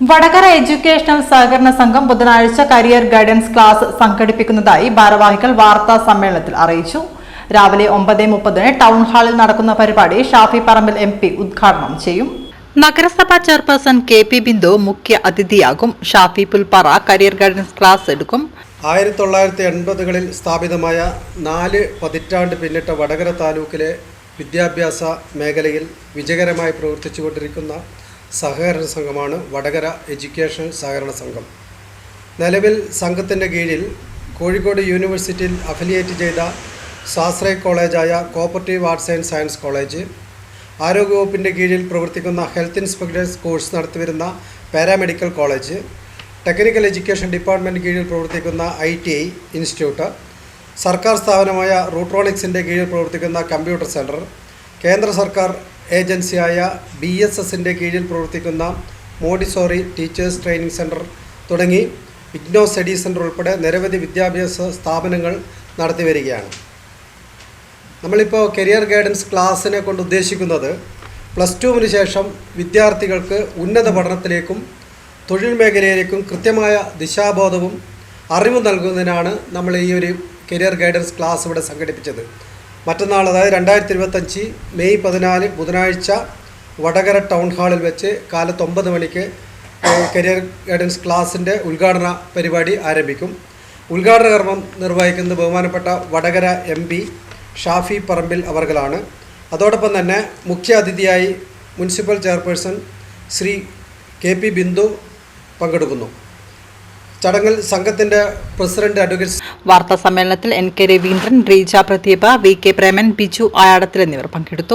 Vadakara educational സഹകരണ സംഘം ബുധനാഴ്ച കരിയർ ഗൈഡൻസ് ക്ലാസ് സംഘടിപ്പിക്കുന്നതായി ഭാരവാഹികൾ വാർത്താ സമ്മേളനത്തിൽ അറിയിച്ചു. രാവിലെ ഒമ്പത് മുപ്പതിന് ടൗൺ ഹാളിൽ നടക്കുന്ന പരിപാടി ഷാഫി പറമ്പിൽ എം പി ഉദ്ഘാടനം ചെയ്യും. നഗരസഭാ ചെയർപേഴ്സൺ കെ പി ബിന്ദു മുഖ്യ അതിഥിയാകും. Shafi Pulpara career guidance class എടുക്കും. ആയിരത്തി തൊള്ളായിരത്തി എൺപതുകളിൽ സ്ഥാപിതമായ നാല് പതിറ്റാണ്ട് പിന്നിട്ട വടകര താലൂക്കിലെ വിദ്യാഭ്യാസ മേഖലയിൽ വിജയകരമായി പ്രവർത്തിച്ചുകൊണ്ടിരിക്കുന്ന സഹകരണ സംഘമാണ് വടകര എഡ്യൂക്കേഷൻ സഹകരണ സംഘം. നിലവിൽ സംഘത്തിന്റെ കീഴിൽ കോഴിക്കോട് യൂണിവേഴ്സിറ്റിയിൽ അഫിലിയേറ്റ് ചെയ്ത സ്വാശ്രയ കോളേജായ cooperative arts and science college ആരോഗ്യവകുപ്പിന്റെ കീഴിൽ പ്രവർത്തിക്കുന്ന ഹെൽത്ത് ഇൻസ്പെക്ടേഴ്സ് കോഴ്സ് നടത്തിവരുന്ന paramedical college technical education department കീഴിൽ പ്രവർത്തിക്കുന്ന ഐ ടി ഐ ഇൻസ്റ്റിറ്റ്യൂട്ട് സർക്കാർ സ്ഥാപനമായ റൂട്രോണിക്സിന്റെ കീഴിൽ പ്രവർത്തിക്കുന്ന കമ്പ്യൂട്ടർ സെന്റർ കേന്ദ്ര സർക്കാർ ഏജൻസിയായ ബി എസ് എസിന്റെ കീഴിൽ പ്രവർത്തിക്കുന്ന മോഡിസോറി ടീച്ചേഴ്സ് ട്രെയിനിങ് സെന്റർ തുടങ്ങി ഇഗ്നോ സ്റ്റഡി സെന്റർ ഉൾപ്പെടെ നിരവധി വിദ്യാഭ്യാസ സ്ഥാപനങ്ങൾ നടത്തി വരികയാണ്. നമ്മളിപ്പോൾ കരിയർ ഗൈഡൻസ് ക്ലാസ്സിനെ കൊണ്ട് ഉദ്ദേശിക്കുന്നത് പ്ലസ് ടുവിന് ശേഷം വിദ്യാർത്ഥികൾക്ക് ഉന്നത പഠനത്തിലേക്കും തൊഴിൽ മേഖലയിലേക്കും കൃത്യമായ ദിശാബോധവും അറിവും നൽകുന്നതിനാണ് നമ്മൾ ഈ ഒരു കരിയർ ഗൈഡൻസ് ക്ലാസ് ഇവിടെ സംഘടിപ്പിച്ചത്. മറ്റന്നാൾ അതായത് രണ്ടായിരത്തി ഇരുപത്തഞ്ച് മെയ് പതിനാല് ബുധനാഴ്ച വടകര ടൗൺ ഹാളിൽ വെച്ച് കാലത്ത് ഒമ്പത് മണിക്ക് കരിയർ ഗൈഡൻസ് ക്ലാസിന്റെ ഉദ്ഘാടന പരിപാടി ആരംഭിക്കും. ഉദ്ഘാടന കർമ്മം നിർവഹിക്കുന്നത് ബഹുമാനപ്പെട്ട വടകര എം പി ഷാഫി പറമ്പിൽ അവർകളാണ് അതോടൊപ്പം തന്നെ മുഖ്യ അതിഥിയായി municipal chairperson Shri K P Bindu പങ്കെടുക്കുന്നു. ചടങ്ങിൽ സംഘത്തിന്റെ പ്രസിഡന്റ് അഡ്വക്കേറ്റ് വാർത്താ സമ്മേളനത്തിൽ N K Raveendran Reeja Pradeepa V K Preman Biju Ayadathil എന്നിവർ പങ്കെടുത്തു.